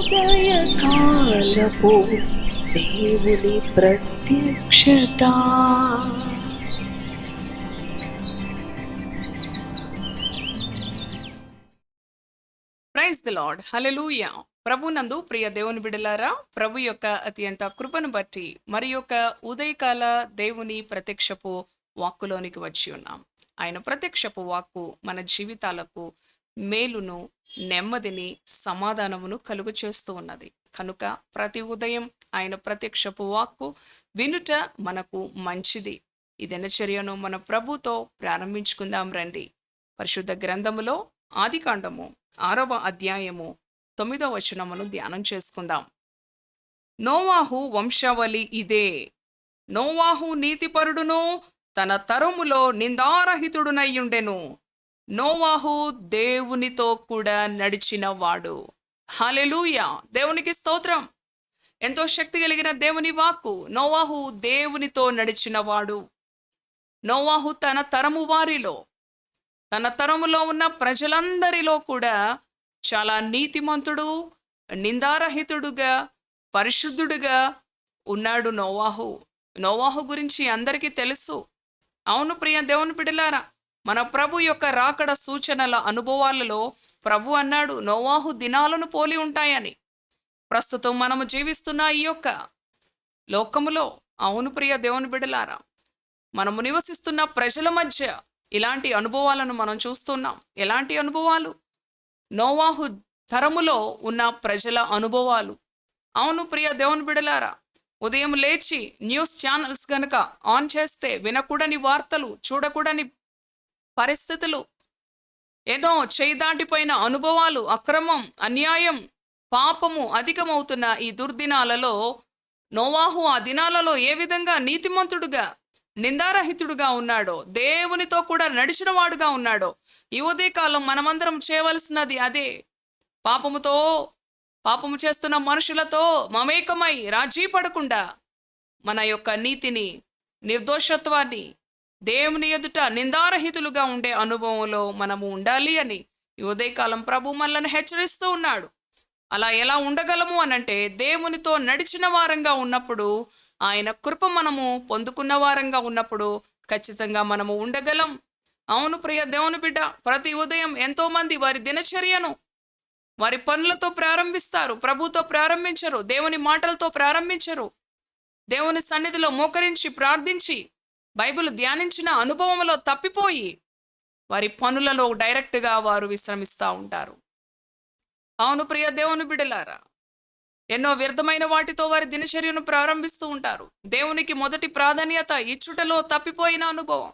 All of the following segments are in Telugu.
ఉదయకాలపు దేవుని ప్రత్యక్షత. Praise the lord. ప్రభు ప్రభునందు ప్రియ దేవుని బిడలారా ప్రభు యొక్క అత్యంత కృపను బట్టి మరి యొక్క ఉదయకాల దేవుని ప్రత్యక్షపు వాక్కులోనికి వచ్చి ఉన్నాం. ఆయన ప్రత్యక్షపు వాక్కు మన జీవితాలకు మేలును నెమ్మదిని సమాధానమును కలుగు చేస్తూ ఉన్నది. కనుక ప్రతి ఉదయం ఆయన ప్రత్యక్షపు వాక్కు వినుట మనకు మంచిది. ఈ దినచర్యను మన ప్రభుతో ప్రారంభించుకుందాం రండి. పరిశుద్ధ గ్రంథములో ఆదికాండము ఆరవ అధ్యాయము తొమ్మిదవ వచనమును ధ్యానం చేసుకుందాం. నోవాహు వంశావళి ఇదే. నోవాహు నీతిపరుడును తన తరములో నిందారహితుడునయ్యుండెను నోవాహు దేవునితో కూడా నడిచిన వాడు హాలెలూయా దేవునికి స్తోత్రం. ఎంతో శక్తి కలిగిన దేవుని వాక్కు నోవాహు దేవునితో నడిచిన వాడు నోవాహు తన తరము వారిలో తన తరములో ఉన్న ప్రజలందరిలో కూడా చాలా నీతిమంతుడు నిందారహితుడుగా పరిశుద్ధుడుగా ఉన్నాడు నోవాహు. నోవాహు గురించి అందరికీ తెలుసు. అవును ప్రియ దేవుని పిడిలారా మన ప్రభు యొక్క రాకడ సూచనల అనుభవాలలో ప్రభు అన్నాడు నోవాహు దినాలను పోలి ఉంటాయని. ప్రస్తుతం మనము జీవిస్తున్న ఈ యొక్క లోకములో అవును ప్రియ దేవుని బిడలారా మనము నివసిస్తున్న ప్రజల మధ్య ఇలాంటి అనుభవాలను మనం చూస్తున్నాం. ఎలాంటి అనుభవాలు? నోవాహు తరములో ఉన్న ప్రజల అనుభవాలు. అవును ప్రియ దేవుని బిడలారా ఉదయం లేచి న్యూస్ ఛానల్స్ గనక ఆన్ చేస్తే వినకూడని వార్తలు చూడకూడని పరిస్థితులు. ఏదో చేదాటిపోయిన అనుభవాలు అక్రమం అన్యాయం పాపము అధికమవుతున్న ఈ దుర్దినాలలో నోవాహు ఆ దినాలలో ఏ విధంగా నీతిమంతుడుగా నిందారహితుడుగా ఉన్నాడో దేవునితో కూడా నడిచినవాడుగా ఉన్నాడో ఈ ఉదయకాలం మనమందరం చేయవలసినది అదే. పాపముతో పాపము చేస్తున్న మనుషులతో మమేకమై రాజీ పడకుండా మన యొక్క నీతిని నిర్దోషత్వాన్ని దేవుని ఎదుట నిందారహితులుగా ఉండే అనుభవంలో మనము ఉండాలి అని ఈ ఉదయకాలం ప్రభు మనల్ని హెచ్చరిస్తూ ఉన్నాడు. అలా ఎలా ఉండగలము అనంటే దేవునితో నడిచిన వారంగా ఉన్నప్పుడు ఆయన కృప మనము పొందుకున్న వారంగా ఉన్నప్పుడు ఖచ్చితంగా మనము ఉండగలం. అవును ప్రియ దేవుని బిడ్డ ప్రతి ఉదయం ఎంతోమంది వారి దినచర్యను వారి పనులతో ప్రారంభిస్తారు. ప్రభుతో ప్రారంభించరు దేవుని మాటలతో ప్రారంభించరు. దేవుని సన్నిధిలో మోకరించి ప్రార్థించి బైబిల్ ధ్యానించిన అనుభవంలో తప్పిపోయి వారి పనులలో డైరెక్ట్గా వారు విశ్రమిస్తూ ఉంటారు. అవును ప్రియ దేవుని బిడలారా ఎన్నో వ్యర్థమైన వాటితో వారి దినచర్యను ప్రారంభిస్తూ ఉంటారు. దేవునికి మొదటి ప్రాధాన్యత ఇచ్చుటలో తప్పిపోయిన అనుభవం.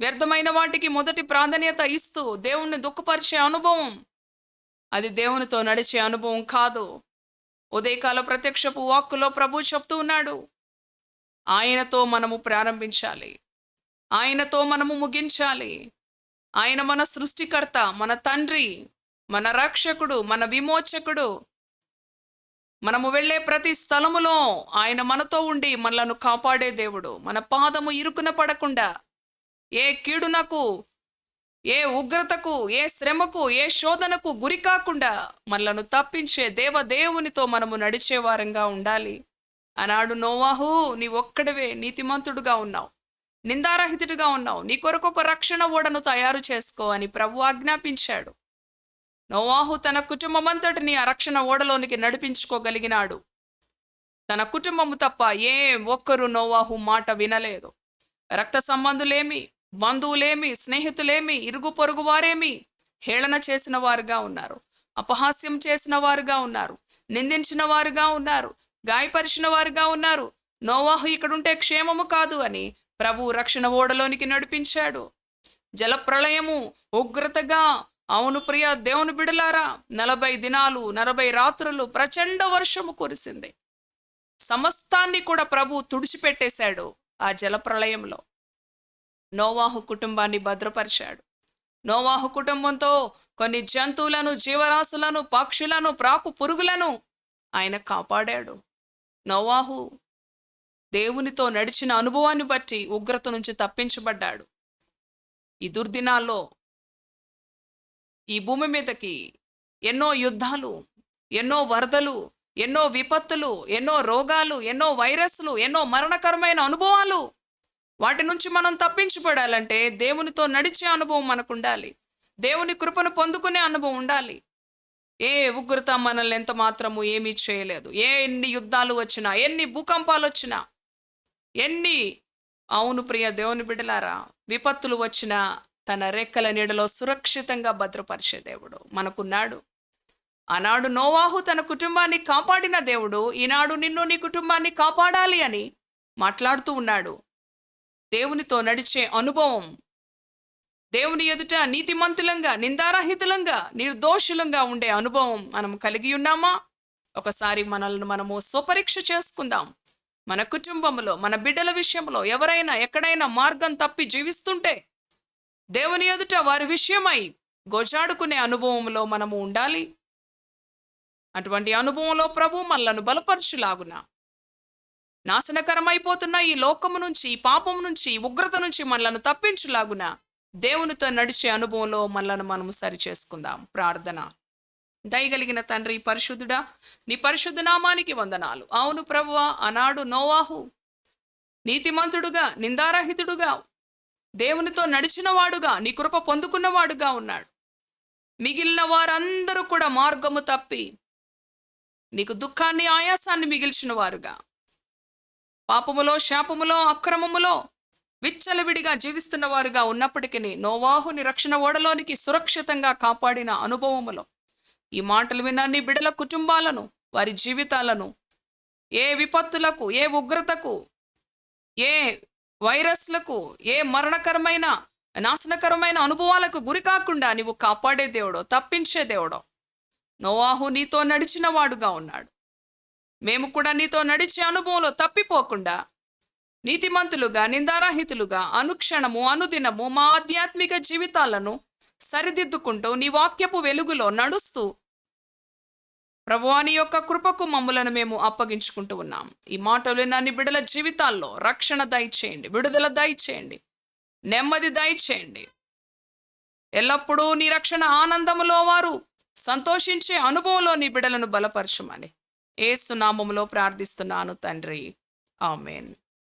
వ్యర్థమైన వాటికి మొదటి ప్రాధాన్యత ఇస్తూ దేవుణ్ణి దుఃఖపరిచే అనుభవం. అది దేవునితో నడిచే అనుభవం కాదు. ఉదయకాల ప్రత్యక్షపు వాక్కులో ప్రభు చెప్తూ ఉన్నాడు ఆయనతో మనము ప్రారంభించాలి. ఆయనతో మనము ముగించాలి. ఆయన మన సృష్టికర్త మన తండ్రి మన రక్షకుడు మన విమోచకుడు. మనము వెళ్ళే ప్రతి స్థలములో ఆయన మనతో ఉండి మనలను కాపాడే దేవుడు. మన పాదము ఇరుకున పడకుండా ఏ కీడునకు ఏ ఉగ్రతకు ఏ శ్రమకు ఏ శోధనకు గురి కాకుండా మనలను తప్పించే దేవదేవునితో మనము నడిచేవారంగా ఉండాలి. ఆనాడు నోవాహు నీ ఒక్కడివే నీతిమంతుడుగా ఉన్నావు. నిందారహితుడిగా ఉన్నావు. నీ కొరకు ఒక రక్షణ ఓడను తయారు చేసుకో అని ప్రభు ఆజ్ఞాపించాడు. నోవాహు తన కుటుంబమంతటిని ఆ రక్షణ ఓడలోనికి నడిపించుకోగలిగినాడు. తన కుటుంబము తప్ప ఏ ఒక్కరు నోవాహు మాట వినలేదు. రక్త సంబంధులేమి బంధువులేమి స్నేహితులేమి ఇరుగు పొరుగు వారేమి హేళన చేసిన వారుగా ఉన్నారు. అపహాస్యం చేసిన వారుగా ఉన్నారు. నిందించిన వారుగా ఉన్నారు. గాయపరిచిన వారుగా ఉన్నారు. నోవాహు ఇక్కడుంటే క్షేమము కాదు అని ప్రభు రక్షణ ఓడలోనికి నడిపించాడు. జలప్రళయము ఉగ్రతగా అవును ప్రియ దేవుని బిడలారా నలభై దినాలు నలభై రాత్రులు ప్రచండ వర్షము కురిసింది. సమస్తాన్ని కూడా ప్రభు తుడిచిపెట్టేశాడు ఆ జలప్రళయంలో నోవాహు కుటుంబాన్ని భద్రపరిచాడు. నోవాహు కుటుంబంతో కొన్ని జంతువులను జీవరాశులను పక్షులను ప్రాకు పురుగులను ఆయన కాపాడాడు. నోవాహు దేవునితో నడిచిన అనుభవాన్ని బట్టి ఉగ్రత నుంచి తప్పించబడ్డాడు. ఈ దుర్దినాల్లో ఈ భూమి మీదకి ఎన్నో యుద్ధాలు ఎన్నో వరదలు ఎన్నో విపత్తులు ఎన్నో రోగాలు ఎన్నో వైరస్లు ఎన్నో మరణకరమైన అనుభవాలు వాటి నుంచి మనం తప్పించబడాలంటే దేవునితో నడిచే అనుభవం మనకు ఉండాలి దేవుని కృపను పొందుకునే అనుభవం ఉండాలి. ఏ ఉగ్రత మనల్ని ఎంత మాత్రము ఏమీ చేయలేదు. ఏ ఎన్ని యుద్ధాలు వచ్చినా ఎన్ని భూకంపాలు వచ్చినా ఎన్ని అవును ప్రియ దేవుని బిడ్డలారా విపత్తులు వచ్చినా తన రెక్కల నీడలో సురక్షితంగా భద్రపరిచే దేవుడు మనకున్నాడు. ఆనాడు నోవాహు తన కుటుంబాన్ని కాపాడిన దేవుడు ఈనాడు నిన్ను నీ కుటుంబాన్ని కాపాడాలి అని మాట్లాడుతూ ఉన్నాడు. దేవునితో నడిచే అనుభవం దేవుని ఎదుట నీతిమంతులంగా నిందారహితులంగా నిర్దోషులంగా ఉండే అనుభవం మనం కలిగి ఉన్నామా? ఒకసారి మనల్ని మనము స్వపరీక్ష చేసుకుందాం. మన కుటుంబంలో మన బిడ్డల విషయంలో ఎవరైనా ఎక్కడైనా మార్గం తప్పి జీవిస్తుంటే దేవుని ఎదుట వారి విషయమై గోజాడుకునే అనుభవంలో మనము ఉండాలి. అటువంటి అనుభవంలో ప్రభు మనలను బలపరచులాగున. నాశనకరమైపోతున్న ఈ లోకము నుంచి ఈ పాపం నుంచి ఈ ఉగ్రత నుంచి మనలను తప్పించులాగునా. దేవునితో నడిచే అనుభవంలో మనలను మనము సరి చేసుకుందాం ప్రార్థన. దయగలిగిన తండ్రి పరిశుద్ధుడా నీ పరిశుద్ధ నామానికి వందనాలు. అవును ప్రభువ ఆనాడు నోవాహు నీతిమంతుడుగా నిందారహితుడుగా దేవునితో నడిచినవాడుగా నీ కృప పొందుకున్నవాడుగా ఉన్నాడు. మిగిలిన వారందరూ కూడా మార్గము తప్పి నీకు దుఃఖాన్ని ఆయాసాన్ని మిగిల్చిన వారుగా. పాపములో శాపములో అక్రమములో విచ్చలవిడిగా జీవిస్తున్న వారుగా ఉన్నప్పటికీ నోవాహుని రక్షణ ఓడలోనికి సురక్షితంగా కాపాడిన అనుభవములో. ఈ మాటలు విన్న నీ బిడల కుటుంబాలను వారి జీవితాలను ఏ విపత్తులకు ఏ ఉగ్రతకు ఏ వైరస్లకు ఏ మరణకరమైన నాశనకరమైన అనుభవాలకు గురి కాకుండా నీవు కాపాడే దేవుడో తప్పించే దేవుడో నోవాహు నీతో నడిచిన వాడుగా ఉన్నాడు. మేము కూడా నీతో నడిచే అనుభవంలో తప్పిపోకుండా నీతిమంతులుగా నిందారహితులుగా అనుక్షణము అనుదినము మా ఆధ్యాత్మిక జీవితాలను సరిదిద్దుకుంటూ నీ వాక్యపు వెలుగులో నడుస్తూ ప్రభువాని యొక్క కృపకు మమ్ములను మేము అప్పగించుకుంటూ ఉన్నాం. ఈ మాటలు నన్ను బిడల జీవితాల్లో రక్షణ దయచేయండి విడుదల దయచేయండి నెమ్మది దయచేయండి. ఎల్లప్పుడూ నీ రక్షణ ఆనందములో వారు సంతోషించే అనుభవంలో నీ బిడలను బలపరచుమని ఏసునామములో ప్రార్థిస్తున్నాను తండ్రి. Amen.